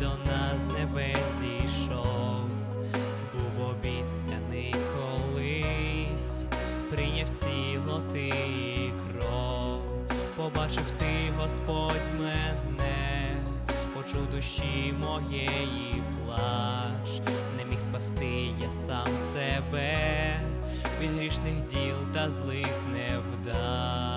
до нас з небес зійшов, був обіцяний колись, прийняв цілоти і кров, побачив ти, Господь, мене, почув душі моєї плач, не міг спасти я сам себе, від грішних діл та злих невдач.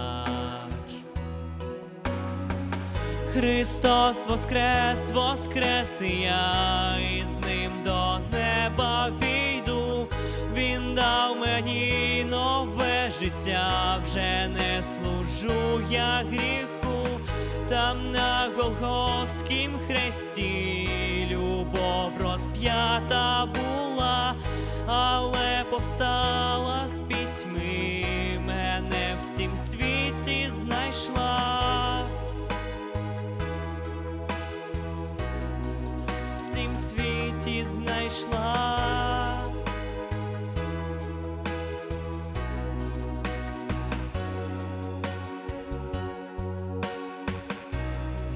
Христос воскрес, воскрес і я, і з ним до неба війду. Він дав мені нове життя, вже не служу я гріху, там на Голгофськім хресті любов розп'ята була, але повстала з пітьми, мене в цім світі знайшла. Цім світі знайшла.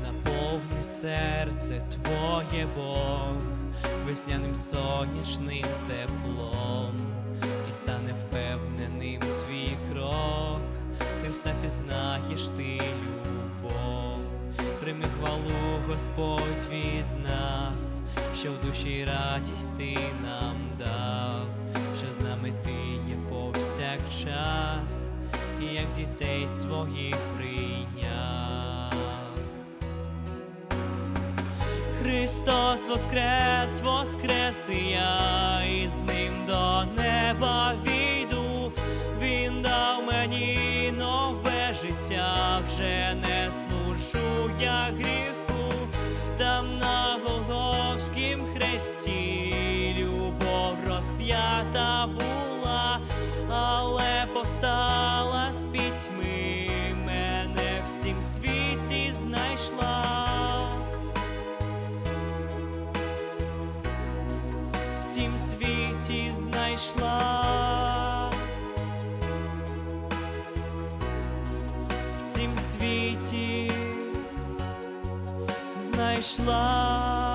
Наповнить серце твоє Бог весняним сонячним теплом, і стане впевненим твій крок, Христа пізнаєш ти прийми хвалу Господь від нас, що в душі радість ти нам дав, що з нами ти є повсякчас, і як дітей своїх прийняв. Христос воскрес, воскрес і я, і з ним до неба війду. Служу я гріху, там на Голгофськім хресті любов розп'ята була, але повстала з пітьми, мене в цім світі знайшла. в цім світі знайшла. В цім світі знайшла.